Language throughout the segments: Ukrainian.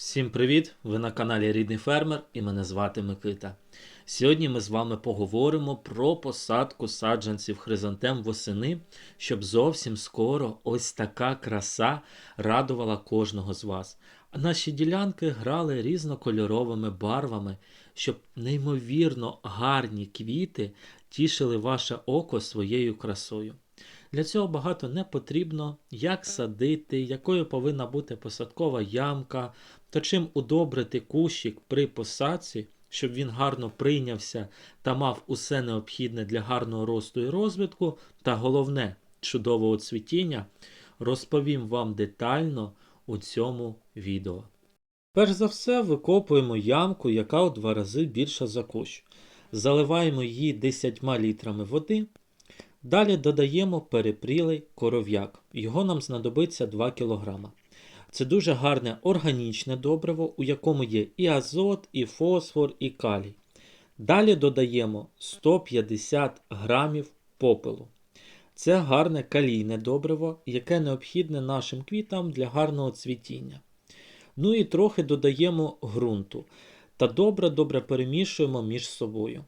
Всім привіт! Ви на каналі Рідний Фермер і мене звати Микита. Сьогодні ми з вами поговоримо про посадку саджанців хризантем восени, щоб зовсім скоро ось така краса радувала кожного з вас. А наші ділянки грали різнокольоровими барвами, щоб неймовірно гарні квіти тішили ваше око своєю красою. Для цього багато не потрібно, як садити, якою повинна бути посадкова ямка, та чим удобрити кущик при посадці, щоб він гарно прийнявся та мав усе необхідне для гарного росту і розвитку, та головне чудового цвітіння, розповім вам детально у цьому відео. Перш за все, викопуємо ямку, яка у два рази більша за кущ. Заливаємо її 10 літрами води. Далі додаємо перепрілий коров'як. Його нам знадобиться 2 кг. Це дуже гарне органічне добриво, у якому є і азот, і фосфор, і калій. Далі додаємо 150 грамів попелу. Це гарне калійне добриво, яке необхідне нашим квітам для гарного цвітіння. Ну і трохи додаємо ґрунту та добре-добре перемішуємо між собою.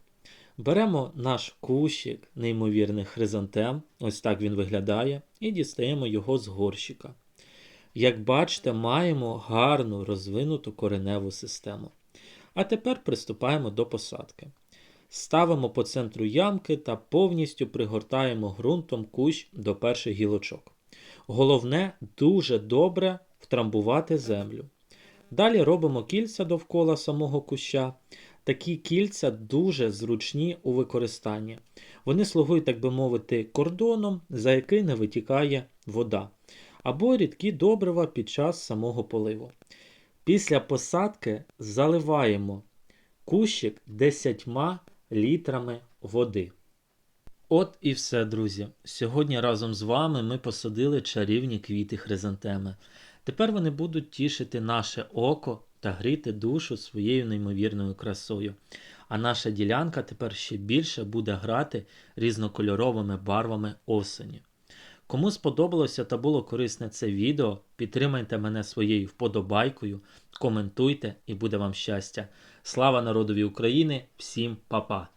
Беремо наш кущик неймовірних хризантем, ось так він виглядає, і дістаємо його з горщика. Як бачите, маємо гарну розвинуту кореневу систему. А тепер приступаємо до посадки. Ставимо по центру ямки та повністю пригортаємо ґрунтом кущ до перших гілочок. Головне дуже добре втрамбувати землю. Далі робимо кільця довкола самого куща. Такі кільця дуже зручні у використанні. Вони слугують, так би мовити, кордоном, за який не витікає вода, або рідкі добрива під час самого поливу. Після посадки заливаємо кущик 10 літрами води. От і все, друзі. Сьогодні разом з вами ми посадили чарівні квіти хризантеми. Тепер вони будуть тішити наше око та гріти душу своєю неймовірною красою. А наша ділянка тепер ще більше буде грати різнокольоровими барвами осені. Кому сподобалося та було корисне це відео, підтримайте мене своєю вподобайкою, коментуйте і буде вам щастя. Слава народові України! Всім па-па!